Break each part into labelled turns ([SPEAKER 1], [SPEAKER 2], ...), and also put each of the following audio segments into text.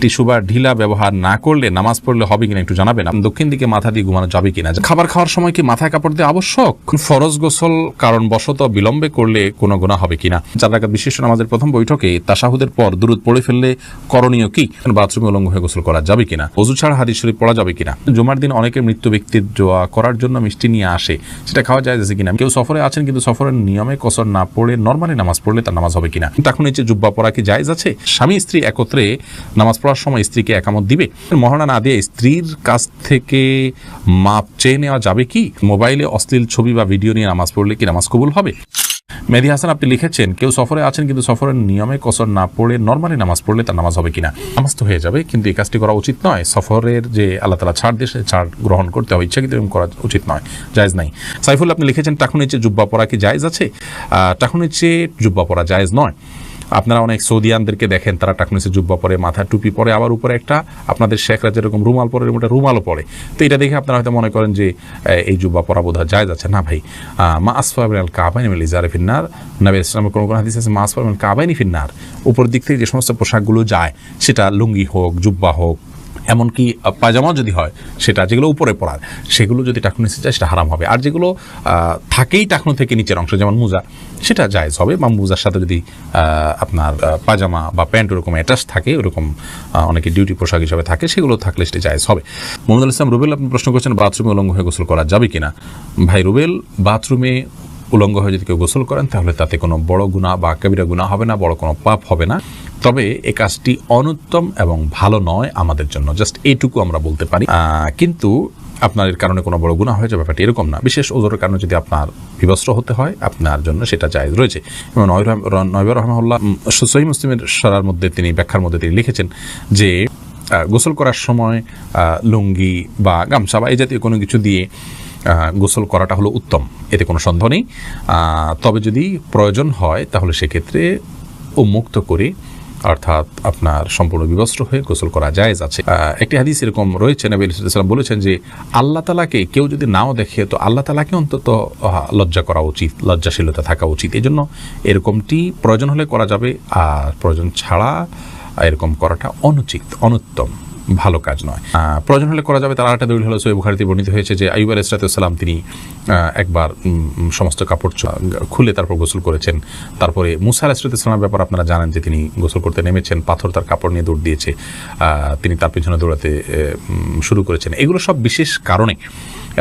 [SPEAKER 1] Tissue বা ঢিলা ব্যবহার না করলে নামাজ পড়লে হবে কিনা একটু জানাবেন। দক্ষিণ দিকে মাথা দিয়ে ঘুমানো যাবে কিনা? খাবার খাওয়ার সময় কি মাথায় কাপড় দিয়ে আবশ্যক? ফরজ গোসল কারণ বশত বিলম্বে করলে কোনো গুণা হবে কিনা? চার রাকাত বিশেষ নামাজের প্রথম বৈঠকে তাসাহুদের পর দূরত পড়ে ফেললে করণীয় কি? বাথরুমে উলঙ্গ হয়ে গোসল করা যাবে কিনা? অজু ছাড়া হাদিস শরীফ পড়া যাবে কিনা? জুমার দিন অনেকে মৃত্যু ব্যক্তির দোয়া করার জন্য মিষ্টি নিয়ে আসে। সেটা খাওয়া যায় কিনা? কেউ সফরে আছেন কিন্তু সফরের নিয়মে কসর না পড়ে নর্মালি নামাজ পড়লে তার নামাজ হবে কিনা? তখন এই যে জুব্বা পড়া কি জায়েজ আছে? স্বামী স্ত্রী একত্রে নামাজ পড়ার সময় স্ত্রীকে একামত দিবে? মহারণা না দিয়ে স্ত্রীর কাছ থেকে মাপ চেয়ে নেওয়া যাবে কি? মোবাইলে অশ্লীল ছবি বা ভিডিও নিয়ে নামাজ পড়লে কি নামাজ কবুল হবে? মেহেদি হাসান আপনি লিখেছেন কেউ সফরে আছেন কিন্তু সফরের নিয়মে কসর না পড়ে নর্মালি নামাজ পড়লে তার নামাজ হবে কিনা? নামাজ তো হয়ে যাবে কিন্তু এই কাজটি করা উচিত নয়। সফরের যে আল্লাহ তালা ছাড় সে ছাড় গ্রহণ করতে হবে ইচ্ছাকৃত এরকম করা উচিত নয় জায়েজ নাই। সাইফুল আপনি লিখেছেন টাকুন নিচে জুব্বা পরা কি জায়েজ আছে? আহ, টাকুন নিচে জুব্বা পরা জায়েজ নয়। আপনারা অনেক সৌদিয়ানদেরকে দেখেন, তারা টাকনিসে জুব্বা পরে, মাথা টুপি পরে, আবার উপরে একটা আপনাদের শেখরা যেরকম রুমাল পরে, ওটা রুমালও পরে। তো এটা দেখে আপনারা হয়তো মনে করেন যে এই জুব্বা পরা বোধ যায় আছে। না ভাই মা আসফাবিন আল কাবাইন মিল ইজারে ফিন্নার। নবী ইসলামের কোনো কোনো হাদিস আছে, মা আসফাবিন কাবাইনি ফিন্নার। উপর দিক থেকে যে সমস্ত পোশাকগুলো যায়, সেটা লুঙ্গি হোক, জুব্বা হোক এমনকি আহ, পায়জামাও যদি হয় সেটা যেগুলো উপরে পড়ার সেগুলো যদি টাকনু নিচে যায় সেটা হারাম হবে। আর যেগুলো থাকেই টাকনু থেকে নিচের অংশ যেমন মোজা সেটা জায়েজ হবে। বা মোজার সাথে যদি আপনার পায়জামা বা প্যান্ট ওরকম অ্যাটাচ থাকে ওরকম অনেকে ডিউটি পোশাক হিসাবে থাকে সেগুলো থাকলে সেটা জায়েজ হবে। মোহাম্মদ ইসলাম রুবেল আপনি প্রশ্ন করছেন বাথরুমে উলঙ্গ হয়ে গোসল করা যাবে কিনা? ভাই রুবেল বাথরুমে উলঙ্গ হয়ে যদি কেউ গোসল করেন তাহলে তাতে কোনো বড় গুণা বা কবিরা গুণা হবে না বড় কোনো পাপ হবে না। তবে এ কাজটি অনুত্তম এবং ভালো নয় আমাদের জন্য। জাস্ট এইটুকু আমরা বলতে পারি। কিন্তু আপনার এর কারণে কোনো বড় গুণা হয়ে যাবে ব্যাপারটি এরকম না। বিশেষ ওজোরের কারণে যদি আপনার বিবস্ত্র হতে হয়, আপনার জন্য সেটা জায়েজ রয়েছে। এবং নয়ব রহমাল্লাহ সহি মুসলিমের সরার মধ্যে তিনি ব্যাখ্যার মধ্যে তিনি লিখেছেন যে গোসল করার সময় লুঙ্গি বা গামছা বা এই জাতীয় কোনো কিছু দিয়ে গোসল করাটা হলো উত্তম। এতে কোনো সন্দেহ নেই। তবে যদি প্রয়োজন হয়, তাহলে সেক্ষেত্রে উন্মুক্ত করে অর্থাৎ আপনার সম্পূর্ণ বিবস্ত্র হয়ে গোসল করা যায় আছে। একটি হাদিস এরকম রয়েছে, নবী ইসলাম বলেছেন যে, আল্লাহ তালাকে কেউ যদি নাও দেখে, তো আল্লাহ তালাকে অন্তত লজ্জা করা উচিত, লজ্জাশীলতা থাকা উচিত। এই জন্য এরকমটি প্রয়োজন হলে করা যাবে, আর প্রয়োজন ছাড়া এরকম করাটা অনুচিত, অনুত্তম। ভালো কাজ নয়। প্রয়োজন হলে করা যাবে, তার আরেকটা দলিল হলো সৈব বুখারিতে বর্ণিত হয়েছে যে আইব আল ইসরাতাম তিনি একবার সমস্ত কাপড় খুলে তারপর গোসল করেছেন। তারপরে মুসা আল ইসরাতামের ব্যাপার আপনারা জানেন যে তিনি গোসল করতে নেমেছেন, পাথর তার কাপড় নিয়ে দৌড় দিয়েছে তিনি তার পিছনে দৌড়াতে শুরু করেছেন। এগুলো সব বিশেষ কারণে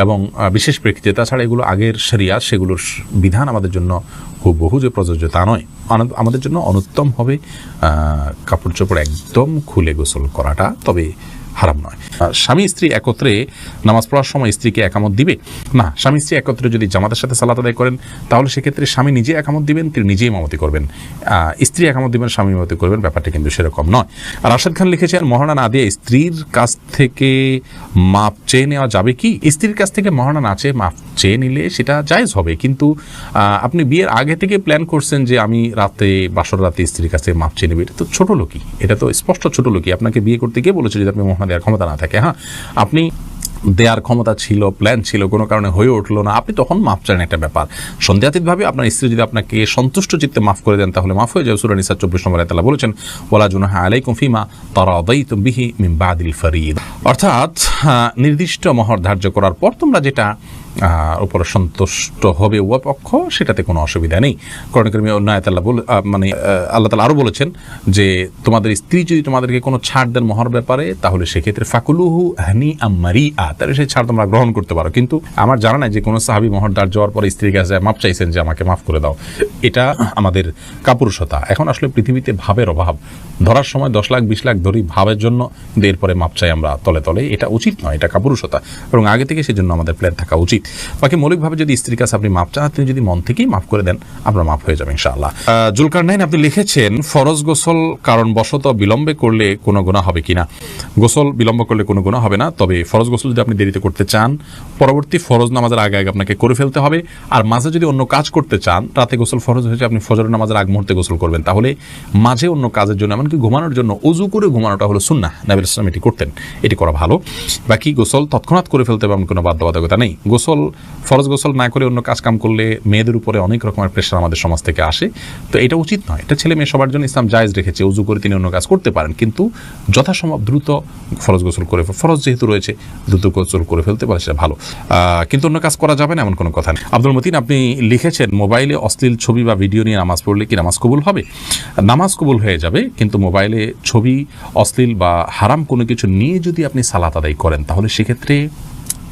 [SPEAKER 1] এবং বিশেষ প্রেক্ষিতে তাছাড়া এগুলো আগের সেরিয়া সেগুলোর বিধান আমাদের জন্য খুব বহু যে প্রযোজ্য তা নয়। আমাদের জন্য অনুত্তম হবে কাপড় চোপড় একদম খুলে গোসল করাটা। তবে হারাম নয়। স্বামী স্ত্রী একত্রে নামাজ পড়ার সময় স্ত্রীকে একামত দিবে? না, স্বামী স্ত্রী একত্রে যদি জামাতের সাথে সালাত আদায় করেন, তাহলে সেক্ষেত্রে স্বামী নিজে একামত দিবেন, তিনি নিজেই মামতি করবেন। স্ত্রী একামত দিবেন, স্বামী মামতি করবেন, ব্যাপারটা কিন্তু সেরকম নয়। আর রাশেদ খান লিখেছেন মহারণা না দিয়ে স্ত্রীর কাছ থেকে মাপ চেয়ে নেওয়া যাবে কি? স্ত্রীর কাছ থেকে মহারণা না চেয়ে মাপ চেয়ে নিলে সেটা জায়েজ হবে। কিন্তু আপনি বিয়ের আগে থেকে প্ল্যান করছেন যে আমি রাতে, বাসর রাতে স্ত্রীর কাছে মাপ চেয়ে নেবে, এটা তো ছোট লোকই। এটা তো স্পষ্ট ছোট লোকই। আপনাকে বিয়ে করতে গিয়ে বলেছে যদি আপনি মহানা দেওয়ার ক্ষমতা না থাকে হ্যাঁ? আপনি দেওয়ার ক্ষমতা ছিল প্ল্যান ছিল, কোনো কারণে হয়ে উঠল না, আপনি তখন মাফ চান একটা ব্যাপার। সন্দেহাতীতভাবে আপনার স্ত্রী যদি আপনাকে সন্তুষ্ট চিত্তে মাফ করে দেন, তাহলে মাফ হয়ে যাবে। সুরানি সার চব্বিশ নম্বর তালা বলেছেন ওলা জুনাহা আলাইকুম ফিমা তারা অদাইতুম বিহি মিম বাদিল ফরিদ। অর্থাৎ নির্দিষ্ট মহর ধার্য করার পর তোমরা যেটা উপরে সন্তুষ্ট হবে উভয় পক্ষ সেটাতে কোনো অসুবিধা নেই। করণকর্মী অন্যায়তাল্লাহ বলে মানে আল্লাহ তালা আরও বলেছেন যে, তোমাদের স্ত্রী যদি তোমাদেরকে কোনো ছাড় দেন মহর ব্যাপারে, তাহলে সেক্ষেত্রে ফাকুলুহু হানি আমারি আ, তাহলে সেই ছাড় তোমরা গ্রহণ করতে পারো। কিন্তু আমার জানা নাই যে কোনো সাহাবি মহর দাঁড় যাওয়ার পরে স্ত্রীর কাছে মাপ চাইছেন যে, আমাকে মাফ করে দাও। এটা আমাদের কাপুরুষতা। এখন আসলে পৃথিবীতে ভাবের অভাব। ধরার সময় দশ লাখ, বিশ লাখ ধরি ভাবের জন্য এরপরে মাপ চাই আমরা তলে তলে এটা উচিত নয়, এটা কাপুরুষতা। এবং আগে থেকে সেজন্য আমাদের প্ল্যান থাকা উচিত। বাকি মৌলিকভাবে যদি স্ত্রীর কাছে আপনি মাপ চান যদি মন থেকেই মাফ করে দেন, আপনার মাফ হয়ে যাবে ইনশাআল্লাহ। জুলকার নাইন, আপনি লিখেছেন, ফরজ গোসল কারণ বশত বিলম্বে করলে কোনো গুণা হবে কিনা? গোসল বিলম্ব করলে কোনো গুণা হবে না, তবে ফরজ গোসল যদি আপনি দেরিতে করতে চান, পরবর্তী ফরজ নামাজের আগে আগে আপনাকে করে ফেলতে হবে। আর মাঝে যদি অন্য কাজ করতে চান, রাতে গোসল ফরজ হয়েছে, আপনি ফজর নামাজের আগ মুহূর্তে গোসল করবেন। তাহলে মাঝে অন্য কাজের জন্য, এমনকি ঘুমানোর জন্য অজু করে ঘুমানোটা হলো সুন্না নাবিল ইসলাম এটি করতেন। এটি করা ভালো। বাকি গোসল তৎক্ষণাৎ করে ফেলতে হবে, এমন কোনো বাধ্যবাধকতা নেই। গোসল গোসল, ফরজ গোসল না করে অন্য কাজ কাম করলে মেয়েদের উপরে অনেক রকমের প্রেশার আমাদের সমাজ থেকে আসে। তো এটা উচিত নয়। এটা ছেলে মেয়ে সবার জন্য ইসলাম জায়েজ রেখেছে। উজু করে তিনি অন্য কাজ করতে পারেন। কিন্তু যথাসম্ভব দ্রুত ফরজ গোসল করে ফরজ যেহেতু রয়েছে, দ্রুত গোসল করে ফেলতে পারে সেটা ভালো। কিন্তু অন্য কাজ করা যাবে না এমন কোনো কথা নেই। আব্দুল মতিন, আপনি লিখেছেন, মোবাইলে অশ্লীল ছবি বা ভিডিও নিয়ে নামাজ পড়লে কি নামাজ কবুল হবে? নামাজ কবুল হয়ে যাবে, কিন্তু মোবাইলে ছবি অশ্লীল বা হারাম কোনো কিছু নিয়ে যদি আপনি সালাত আদায় করেন, তাহলে সেক্ষেত্রে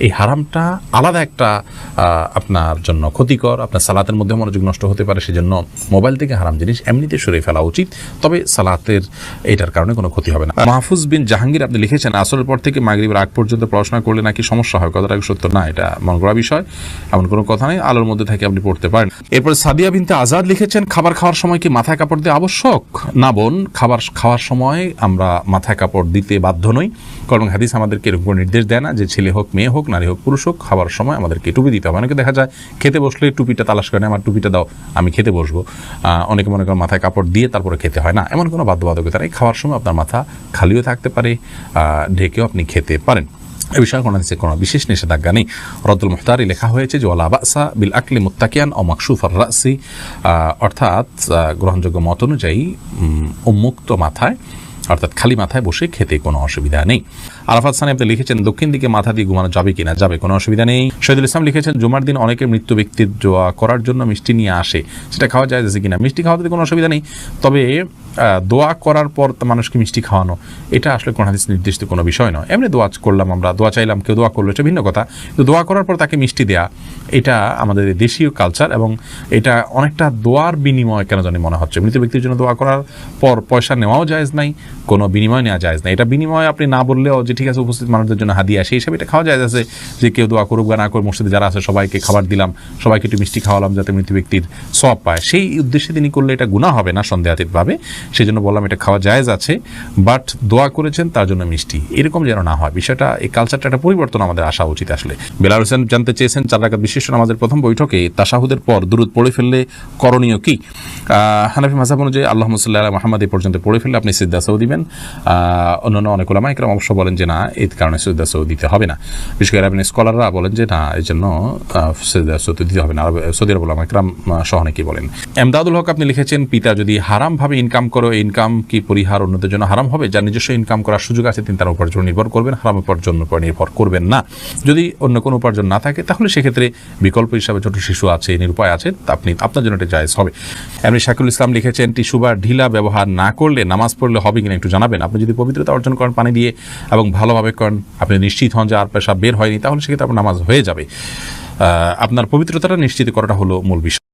[SPEAKER 1] এই হারামটা আলাদা একটা আপনার জন্য ক্ষতিকর। আপনার সালাতের মধ্যে মনোযোগ নষ্ট হতে পারে, সেজন্য মোবাইল থেকে হারাম জিনিস এমনিতে সরে ফেলা উচিত। তবে সালাতের এটার কারণে কোনো ক্ষতি হবে না। মাহফুজ বিন জাহাঙ্গীর আপনি লিখেছেন আসলের পর থেকে মাগরিবের আগ পর্যন্ত পড়াশোনা করলে নাকি সমস্যা হয়? কথাটা সত্য। না, এটা মন করা বিষয়। এমন কোনো কথা নেই। আলোর মধ্যে থেকে আপনি পড়তে পারেন। এরপর সাদিয়া বিনতে আজাদ লিখেছেন, খাবার খাওয়ার সময় কি মাথায় কাপড় দেওয়া আবশ্যক? না, বোন, খাবার খাওয়ার সময় আমরা মাথায় কাপড় দিতে বাধ্য নই। কারণ হাদিস আমাদেরকে এরকম নির্দেশ দেয় না যে ছেলে হোক, মেয়ে হোক নারী হোক, পুরুষ হোক, খাবার সময় আমাদেরকে টুপি দিতে হবে। অনেকে দেখা যায় খেতে বসলে টুপিটা তালাশ করে, আমার টুপিটা দাও, আমি খেতে বসবো। অনেকে মনে করেন মাথায় কাপড় দিয়ে তারপরে খেতে হয়। না, এমন কোনো বাধ্যবাধকতা নেই। খাওয়ার সময় আপনার মাথা খালিও থাকতে পারে ঢেকেও আপনি খেতে পারেন। এ বিষয়ে কোনো হাদিসে কোনো বিশেষ নিষেধাজ্ঞা নেই। রদ্দুল মুখতারি লেখা হয়েছে যে, ওয়ালা বাসা বিল আকলি মুত্তাকিয়ান ও মাকসুফ রাসি। অর্থাৎ গ্রহণযোগ্য মত অনুযায়ী উন্মুক্ত মাথায় অর্থাৎ খালি মাথায় বসে খেতে কোনো অসুবিধা নেই। আরাফাত সানি আপনি লিখেছেন, দক্ষিণ দিকে মাথা দিয়ে ঘুমানো যাবে কিনা? যাবে, কোনো অসুবিধা নেই। শহীদুল ইসলাম লিখেছেন, জুমার দিন অনেকে মৃত্যু ব্যক্তির দোয়া করার জন্য মিষ্টি নিয়ে আসে। সেটা খাওয়া যায় কিনা? মিষ্টি খাওয়াতে কোনো অসুবিধা নেই। তবে দোয়া করার পর মানুষকে মিষ্টি খাওয়ানো, এটা আসলে কোন হাদিস নির্দিষ্ট কোনো বিষয় নয়। এমনি দোয়া করলাম আমরা, দোয়া চাইলাম, কেউ দোয়া করল, এটা ভিন্ন কথা। কিন্তু দোয়া করার পর তাকে মিষ্টি দেয়া, এটা আমাদের দেশীয় কালচার এবং এটা অনেকটা দোয়ার বিনিময় কেন জানি মনে হচ্ছে। মৃত ব্যক্তির জন্য দোয়া করার পর পয়সা নেওয়াও জায়েজ নাই, কোনো বিনিময় নেওয়া জায়েজ নাই। এটা বিনিময় আপনি না বললেও যে ঠিক আছে উপস্থিত মানুষদের জন্য হাদিয়া, সেই হিসাবে এটা খাওয়া যায় আছে যে কেউ দোয়া করুক বা না করুক, মসজিদে যারা আছে সবাইকে খাবার দিলাম, সবাইকে একটু মিষ্টি খাওয়ালাম যাতে মৃত ব্যক্তির সব পায়। সেই উদ্দেশ্যে তিনি করলে এটা গুণা হবে না সন্দেহাতীতভাবে। সেই জন্য বললাম এটা খাওয়া জায়েজ আছে বাট দোয়া করেছেন তার জন্য মিষ্টি। এরকম যেন না হয়, বিষয়টা, এই কালচারটা একটা পরিবর্তন আমাদের আসা উচিত আসলে। বেলাল হোসেন জানতে চেয়েছেন, চার রাকাত বিশিষ্ট আমাদের প্রথম বৈঠকে তাসাহুদের পর দূরত পড়ে ফেললে করণীয় কি? হানাফি মাসাব অনুযায়ী আল্লাহ মুসাল্লাহ মাহমদ এই পর্যন্ত পড়ে ফেললে আপনি সিদ্ধা সৌ দিবেন। অন্যান্য অনেক ওলামা একরাম অবশ্য বলেন যে না এই কারণে সিদ্ধা সৌ দিতে হবে না। বিশেষ করে আপনি স্কলাররা বলেন যে না এই জন্য দিতে হবে না। সৌদি আরব ওলামা একরাম সহ অনেকেই বলেন। এমদাদুল হক আপনি লিখেছেন, পিতা যদি হারামভাবে ইনকাম করো ইনকাম কি পরিহার অন্যদের জন্য হারাম হবে? যার নিজস্ব ইনকাম করার সুযোগ আছে, তিনি তার উপার্জন নির্ভর করবেন, হারাম উপার্জনের উপর নির্ভর করবেন না। যদি অন্য কোনো উপার্জন না থাকে, তাহলে সেক্ষেত্রে বিকল্প হিসাবে ছোট শিশু আছে, নিরুপায় আছে আপনি, আপনার জন্য এটা জায়েজ হবে। এমনি শাকুল ইসলাম লিখেছেন, টিস্যু বা ঢিলা ব্যবহার না করলে নামাজ পড়লে হবে কিনা একটু জানাবেন। আপনি যদি পবিত্রতা অর্জন করেন পানি দিয়ে এবং ভালোভাবে করেন, আপনি নিশ্চিত হন যে আর পেশা বের হয়নি, তাহলে সেক্ষেত্রে আপনার নামাজ হয়ে যাবে। আপনার পবিত্রতাটা নিশ্চিত করাটা হলো মূল বিষয়।